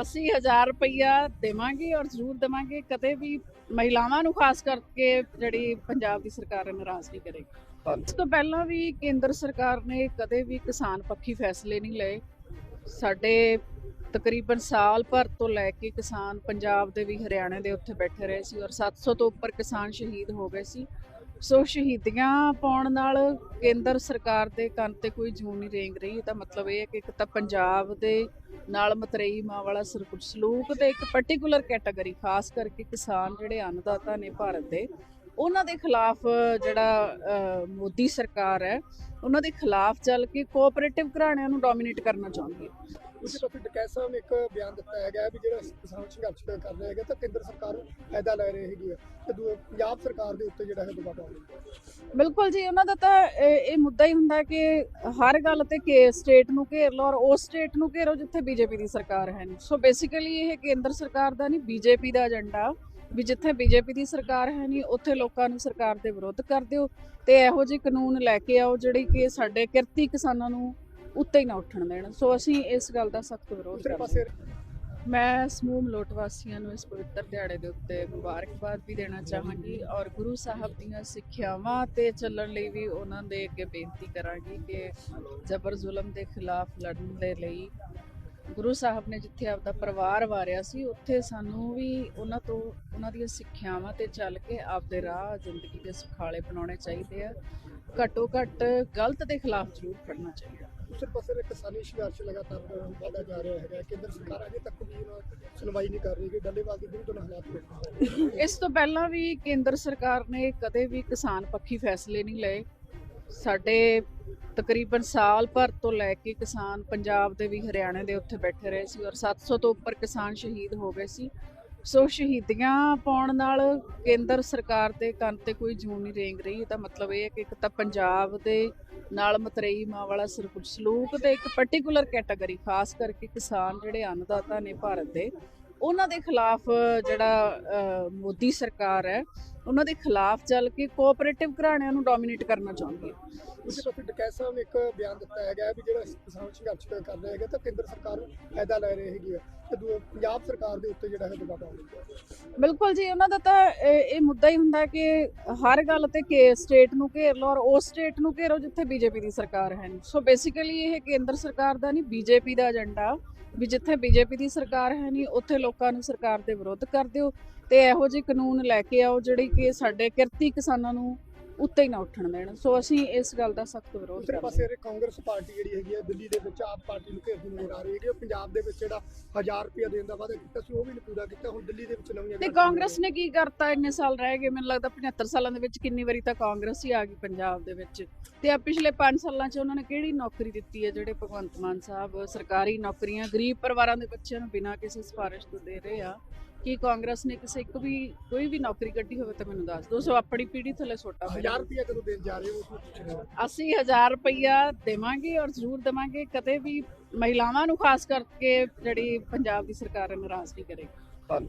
80000 ਰੁਪਈਆ ਦੇਵਾਂਗੇ ਔਰ ਜ਼ਰੂਰ ਦੇਵਾਂਗੇ ਕਦੇ ਵੀ ਮਹਿਲਾਵਾਂ ਨੂੰ ਖਾਸ ਕਰਕੇ ਜਿਹੜੀ ਪੰਜਾਬ ਦੀ ਸਰਕਾਰ ਨਾਰਾਜ਼ ਨਹੀਂ ਕਰੇਗੀ। ਇਸ ਤੋਂ ਪਹਿਲਾਂ ਵੀ ਕੇਂਦਰ ਸਰਕਾਰ ਨੇ ਕਦੇ ਵੀ ਕਿਸਾਨ ਪੱਖੀ ਫੈਸਲੇ ਨਹੀਂ ਲਏ। ਸਾਡੇ ਤਕਰੀਬਨ ਸਾਲ ਭਰ ਤੋਂ ਲੈ ਕੇ ਕਿਸਾਨ ਪੰਜਾਬ ਦੇ ਵੀ ਹਰਿਆਣੇ ਦੇ ਉੱਥੇ ਬੈਠੇ ਰਹੇ ਸੀ ਔਰ 700 ਤੋਂ ਉੱਪਰ ਕਿਸਾਨ ਸ਼ਹੀਦ ਹੋ ਗਏ ਸੀ। ਸੋ ਸ਼ਹੀਦੀਆਂ ਪਾਉਣ ਨਾਲ ਕੇਂਦਰ ਸਰਕਾਰ ਦੇ ਕੰਨ ਤੇ ਕੋਈ ਜੂੰ ਨਹੀਂ ਰੇਂਗ ਰਹੀ। ਇਹਦਾ ਮਤਲਬ ਇਹ ਹੈ ਕਿ ਇੱਕ ਤਾਂ ਪੰਜਾਬ ਦੇ ਨਾਲ ਮਤਰੇਈ ਮਾਂ ਵਾਲਾ ਸਰਕੁ- ਸਲੂਕ ਤੇ ਇੱਕ ਪਾਰਟਿਕੂਲਰ ਕੈਟਾਗਰੀ ਖਾਸ ਕਰਕੇ ਕਿਸਾਨ ਜਿਹੜੇ ਅੰਨਦਾਤਾ ਨੇ ਭਾਰਤ ਦੇ ਉਹਨਾਂ ਦੇ ਖਿਲਾਫ ਜਿਹੜਾ ਮੋਦੀ ਸਰਕਾਰ ਹੈ ਉਹਨਾਂ ਦੇ ਖਿਲਾਫ ਚੱਲ ਕੇ ਕੋਆਪਰੇਟਿਵ ਘਰਾਣਿਆਂ ਨੂੰ ਡੋਮਿਨੇਟ ਕਰਨਾ ਚਾਹੁੰਦੀ ਹੈ। ਉਸੇ ਪਾਸੇ ਡਕੈਤ ਸਾਹਿਬ ਨੇ ਇੱਕ ਬਿਆਨ ਦਿੱਤਾ ਹੈਗਾ ਵੀ ਜਿਹੜਾ ਕਿਸਾਨ ਸੰਘਰਸ਼ ਕਰ ਰਹੇ ਹੈਗੇ ਤਾਂ ਕੇਂਦਰ ਸਰਕਾਰ ਫਾਇਦਾ ਲੈ ਰਹੀ ਹੈਗੀ ਤੇ ਦੂ- ਪੰਜਾਬ ਸਰਕਾਰ ਦੇ ਉੱਤੇ ਜਿਹੜਾ ਹੈ ਦਬਾਅ ਪਾ ਰਹੀ ਹੈ? ਬਿਲਕੁਲ ਜੀ ਉਹਨਾਂ ਦਾ ਤਾਂ ਇਹ ਮੁੱਦਾ ਹੀ ਹੁੰਦਾ ਕਿ ਹਰ ਗੱਲ ਤੇ ਕੇ ਸਟੇਟ ਨੂੰ ਘੇਰ ਲਓ ਔਰ ਉਸ ਸਟੇਟ ਨੂੰ ਘੇਰੋ ਜਿੱਥੇ ਬੀਜੇਪੀ ਦੀ ਸਰਕਾਰ ਹੈ ਨਹੀਂ ਸੋ ਬੇਸਿਕਲੀ ਇਹ ਕੇਂਦਰ ਸਰਕਾਰ ਦਾ ਨਹੀਂ ਬੀਜੇਪੀ ਦਾ ਏਜੰਡਾ। ਵੀ ਜਿੱਥੇ ਬੀਜੇਪੀ ਦੀ ਸਰਕਾਰ ਹੈ ਨਹੀਂ ਉੱਥੇ ਲੋਕਾਂ ਨੂੰ ਸਰਕਾਰ ਦੇ ਵਿਰੁੱਧ ਕਰ ਦਿਓ ਤੇ ਇਹੋ ਜਿਹੇ ਕਾਨੂੰਨ ਲੈ ਕੇ ਆਓ ਜਿਹੜੇ ਕਿ ਸਾਡੇ ਕਿਰਤੀ ਕਿਸਾਨਾਂ ਨੂੰ ਉੱਤੇ ਹੀ ਨਾ ਉੱਠਣ ਦੇਣ। ਸੋ ਅਸੀਂ ਇਸ ਗੱਲ ਦਾ ਸਖਤ ਵਿਰੋਧ ਕਰਦੇ ਮੈਂ ਸਮੂਹ ਮਲੋਟ ਵਾਸੀਆਂ ਨੂੰ ਇਸ ਪਵਿੱਤਰ ਦਿਹਾੜੇ ਦੇ ਉੱਤੇ ਮੁਬਾਰਕਬਾਦ ਵੀ ਦੇਣਾ ਚਾਹਾਂਗੀ ਔਰ ਗੁਰੂ ਸਾਹਿਬ ਦੀਆਂ ਸਿੱਖਿਆਵਾਂ ਤੇ ਚੱਲਣ ਲਈ ਵੀ ਉਹਨਾਂ ਦੇ ਅੱਗੇ ਬੇਨਤੀ ਕਰਾਂਗੀ ਕਿ ਜ਼ਬਰ ਜ਼ੁਲਮ ਦੇ ਖਿਲਾਫ ਲੜਨ ਦੇ ਲਈ ਗੁਰੂ ਸਾਹਿਬ ਨੇ ਜਿੱਥੇ ਆਪਦਾ ਪਰਿਵਾਰ ਵਾਰਿਆ ਸੀ ਉੱਥੇ ਸਾਨੂੰ ਵੀ ਉਹਨਾਂ ਤੋਂ ਉਹਨਾਂ ਦੀਆਂ ਸਿੱਖਿਆਵਾਂ ਤੇ ਚੱਲ ਕੇ ਆਪਦੇ ਰਾਹ ਜ਼ਿੰਦਗੀ ਦੇ ਸੁਖਾਲੇ ਬਣਾਉਣੇ ਚਾਹੀਦੇ ਆ। ਘੱਟੋ ਘੱਟ ਗਲਤ ਦੇ ਖਿਲਾਫ ਜ਼ਰੂਰ ਖੜਨਾ ਚਾਹੀਦਾ। ਦੂਸਰੇ ਪਾਸੇ ਦੇ ਕਿਸਾਨੀ ਸੰਘਰਸ਼ ਲਗਾਤਾਰ ਵਧਦਾ ਜਾ ਰਿਹਾ ਹੈਗਾ। ਕੇਂਦਰ ਸਰਕਾਰ ਅਜੇ ਤੱਕ ਵੀ ਸੁਣਵਾਈ ਨਹੀਂ ਕਰ ਰਹੀ ਕਿ ਡੱਲੇਵਾਲ ਦੀ ਨਾਲ ਹਾਲਾਤ ਇਸ ਤੋਂ ਪਹਿਲਾਂ ਵੀ ਕੇਂਦਰ ਸਰਕਾਰ ਨੇ ਕਦੇ ਵੀ ਕਿਸਾਨ ਪੱਖੀ ਫੈਸਲੇ ਨਹੀਂ ਲਏ। ਸਾਡੇ ਤਕਰੀਬਨ ਸਾਲ ਭਰ ਤੋਂ ਲੈ ਕੇ ਕਿਸਾਨ ਪੰਜਾਬ ਦੇ ਵੀ ਹਰਿਆਣੇ ਦੇ ਉੱਥੇ ਬੈਠੇ ਰਹੇ ਸੀ ਔਰ 700 ਤੋਂ ਉੱਪਰ ਕਿਸਾਨ ਸ਼ਹੀਦ ਹੋ ਗਏ ਸੀ। ਸੋ ਸ਼ਹੀਦੀਆਂ ਪਾਉਣ ਨਾਲ ਕੇਂਦਰ ਸਰਕਾਰ ਦੇ ਕੰਨ ਤੇ ਕੋਈ ਜੂੰ ਨਹੀਂ ਰੇਂਗ ਰਹੀ। ਇਹਦਾ ਮਤਲਬ ਇਹ ਹੈ ਕਿ ਇੱਕ ਤਾਂ ਪੰਜਾਬ ਦੇ ਨਾਲ ਮਤਰੇਈ ਮਾਂ ਵਾਲਾ ਸਰਕੁ- ਸਲੂਕ ਤੇ ਇੱਕ ਪਾਰਟਿਕੂਲਰ ਕੈਟਾਗਰੀ ਖਾਸ ਕਰਕੇ ਕਿਸਾਨ ਜਿਹੜੇ ਅੰਨਦਾਤਾ ਨੇ ਭਾਰਤ ਦੇ, ਉਹਨਾਂ ਦੇ ਖਿਲਾਫ ਜਿਹੜਾ ਮੋਦੀ ਸਰਕਾਰ ਹੈ ਉਹਨਾਂ ਦੇ ਖਿਲਾਫ ਚੱਲ ਕੇ ਕੋਆਪਰੇਟਿਵ ਘਰਾਣਿਆਂ ਨੂੰ ਡੋਮਿਨੇਟ ਕਰਨਾ ਚਾਹੁੰਦੀ ਹੈ ਉਸੇ ਪਾਸੇ ਡਕੈਤ ਸਾਹਿਬ ਨੇ ਇੱਕ ਬਿਆਨ ਦਿੱਤਾ ਹੈਗਾ ਵੀ ਜਿਹੜਾ ਕਿਸਾਨ ਸੰਘਰਸ਼ ਕਰ ਰਹੇ ਹੈਗੇ ਤਾਂ ਕੇਂਦਰ ਸਰਕਾਰ ਫਾਇਦਾ ਲੈ ਰਹੀ ਹੈਗੀ ਹੈ ਤੇ ਪੰਜਾਬ ਸਰਕਾਰ ਦੇ ਉੱਤੇ ਜਿਹੜਾ ਹੈ ਦਬਾਅ ਪਾ ਰਹੀ ਹੈ ਬਿਲਕੁਲ ਜੀ ਉਹਨਾਂ ਦਾ ਤਾਂ ਇਹ ਮੁੱਦਾ ਹੀ ਹੁੰਦਾ ਕਿ ਹਰ ਗੱਲ ਤੇ ਕੇ ਸਟੇਟ ਨੂੰ ਘੇਰ ਲਓ ਔਰ ਉਸ ਸਟੇਟ ਨੂੰ ਘੇਰੋ ਜਿੱਥੇ ਬੀਜੇਪੀ ਦੀ ਸਰਕਾਰ ਹੈ ਨਹੀਂ। ਸੋ ਬੇਸਿਕਲੀ ਇਹ ਕੇਂਦਰ ਸਰਕਾਰ ਦਾ ਨਹੀਂ ਬੀਜੇਪੀ ਦਾ ਏਜੰਡਾ ਵੀ ਜਿੱਥੇ ਬੀਜੇਪੀ ਦੀ ਸਰਕਾਰ ਹੈ ਨਹੀਂ ਉੱਥੇ ਲੋਕਾਂ ਨੂੰ ਸਰਕਾਰ ਦੇ ਵਿਰੁੱਧ ਕਰ ਦਿਓ। ਤੇ ਇਹੋ ਜਿਹੇ ਕਾਨੂੰਨ ਲੈ ਕੇ ਆਓ ਜਿਹੜੇ ਕਿ ਸਾਡੇ ਕਿਰਤੀ ਕਿਸਾਨਾਂ ਨੂੰ ਉੱਤੇ ਹੀ ਨਾ ਉੱਠਣ ਦੇਣ। ਸੋ ਅਸੀਂ ਇਸ ਗੱਲ ਦਾ ਸਖਤ ਵਿਰੋਧ ਕਰਦੇ ਹਾਂ। ਪਾਸੇ ਇਹ ਕਾਂਗਰਸ ਪਾਰਟੀ ਜਿਹੜੀ ਹੈਗੀ ਹੈ ਦਿੱਲੀ ਦੇ ਵਿੱਚ ਆਪ ਪਾਰਟੀ ਨੂੰ ਘੇਰਦੀ ਨਜ਼ਰ ਆ ਰਹੀ ਉਹ ਪੰਜਾਬ ਦੇ ਵਿੱਚ ਜਿਹੜਾ 1000 ਰੁਪਏ ਦੇਣ ਦਾ ਵਾਅਦਾ ਕੀਤਾ ਸੀ ਉਹ ਵੀ ਨਹੀਂ ਪੂਰਾ ਕੀਤਾ। ਹੁਣ ਦਿੱਲੀ ਦੇ ਵਿੱਚ ਨਵੀਆਂ ਤੇ ਕਾਂਗਰਸ ਨੇ ਕੀ ਕਰਤਾ? ਇੰਨੇ ਸਾਲ ਰਹਿ ਗਏ ਮੈਨੂੰ ਲੱਗਦਾ 75 ਸਾਲਾਂ ਦੇ ਵਿੱਚ ਕਿੰਨੀ ਵਾਰੀ ਤਾਂ ਕਾਂਗਰਸ ਹੀ ਆ ਗਈ ਪੰਜਾਬ ਦੇ ਵਿੱਚ। ਤੇ ਆ ਪਿਛਲੇ 5 ਸਾਲਾਂ 'ਚ ਉਹਨਾਂ ਨੇ ਕਿਹੜੀ ਨੌਕਰੀ ਦਿੱਤੀ ਹੈ? ਜਿਹੜੇ ਭਗਵੰਤ ਮਾਨ ਸਾਹਿਬ ਸਰਕਾਰੀ ਨੌਕਰੀਆਂ ਗਰੀਬ ਪਰਿਵਾਰਾਂ ਦੇ ਬੱਚਿਆਂ ਨੂੰ ਬਿਨਾਂ ਕਿਸੇ ਸਿਫਾਰਿਸ਼ ਤੋਂ ਦੇ ਰਹੇ ਆ। ਕੀ ਕਾਂਗਰਸ ਨੇ ਕਿਸੇ ਇੱਕ ਵੀ ਕੋਈ ਵੀ ਨੌਕਰੀ ਕੱਢੀ ਹੋਵੇ ਤਾਂ ਮੈਨੂੰ ਦੱਸ ਦਿਓ। ਸੋ ਆਪਣੀ ਪੀੜ੍ਹੀ ਥੱਲੇ ਹੋ 1000 ਰੁਪਏ ਕਦੋਂ ਦੇਣ ਜਾ ਰਹੇ ਹੋ ਉਸ ਨੂੰ ਪੁੱਛ ਰਹੇ ਹਾਂ 80000 ਰੁਪਈਆ ਦੇਵਾਂਗੇ ਔਰ ਜ਼ਰੂਰ ਦੇਵਾਂਗੇ। ਕਦੇ ਵੀ ਮਹਿਲਾਵਾਂ ਨੂੰ ਖਾਸ ਕਰਕੇ ਜਿਹੜੀ ਪੰਜਾਬ ਦੀ ਸਰਕਾਰ ਨਾਰਾਜ਼ ਨਹੀਂ ਕਰੇਗੀ।